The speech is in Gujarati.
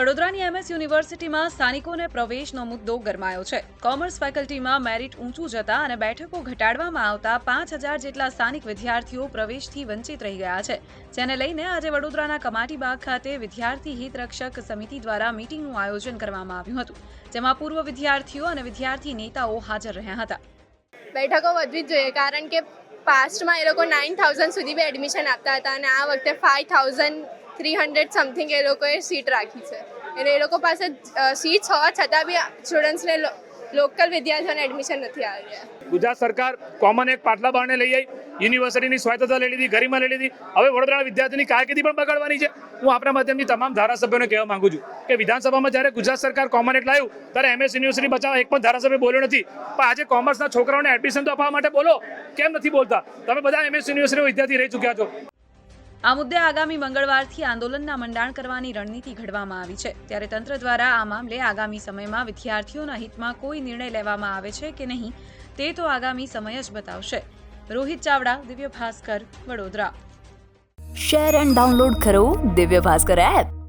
વડોદરાની એમએસ યુનિવર્સિટીમાં સ્થાનિકોને પ્રવેશનો મુદ્દો ગરમાયો છે. કોમર્સ ફેકલ્ટીમાં મેરિટ ઊંચું જતા અને બેઠકો ઘટાડવામાં આવતા પાંચ હજાર જેટલા સ્થાનિક વિદ્યાર્થીઓ પ્રવેશથી વંચિત રહી ગયા છે. જેને લઈને આજે વડોદરાના કમાટીબાગ ખાતે વિદ્યાર્થી હિત રક્ષક સમિતિ દ્વારા મીટિંગનું આયોજન કરવામાં આવ્યું હતું. જેમાં પૂર્વ વિદ્યાર્થીઓ અને વિદ્યાર્થી નેતાઓ હાજર રહ્યા હતા. બેઠકો વધવી જોઈએ કારણ કે પાસ્ટમાં એ લોકો નાઇન થાઉઝન્ડ સુધી બી એડમિશન આપતા હતા અને આ વખતે five thousand three hundred something એ લોકોએ સીટ રાખી છે. એટલે એ લોકો પાસે સીટ હોવા છતાં બી સ્ટુડન્ટ્સને લોકલ વિદ્યાર્થીઓને એડમિશન નથી આવી ગુજરાત સરકાર કોમન એક પાટલા બારણે લઈ આવી યુનિવર્સિટીની સ્વાયત્તતા લઈ લીધી ગરિમા લઈ લીધી. હવે વડોદરા વિદ્યાર્થીની કારકિર્દી પણ બગાડવાની છે. હું આપણા માધ્યમથી તમામ ધારાસભ્યોને કહેવા માંગુ છું કે વિધાનસભામાં જ્યારે ગુજરાત સરકાર કોમન એક લાવ્યું, ત્યારે એમએસ યુનિવર્સિટી બચાવવા એક પણ ધારાસભ્ય બોલ્યો નથી. પણ આજે કોમર્સના છોકરાઓને એડમિશન તો અપાવવા માટે બોલો. કેમ નથી બોલતા? તમે બધા એમએસ યુનિવર્સિટીના વિદ્યાર્થી રહી ચૂક્યા છો. આ મુદ્દે આગામી મંગળવારથી આંદોલનના મંડાણ કરવાની રણનીતિ ઘડવામાં આવી છે. ત્યારે તંત્ર દ્વારા આ મામલે આગામી સમયમાં વિદ્યાર્થીઓના હિતમાં કોઈ નિર્ણય લેવામાં આવે છે કે નહીં, તે તો આગામી સમય જ બતાવશે. Rohit Chavda, Divya Bhaskar, Vadodara. Share and download કરો દિવ્ય ભાસ્કર એપ.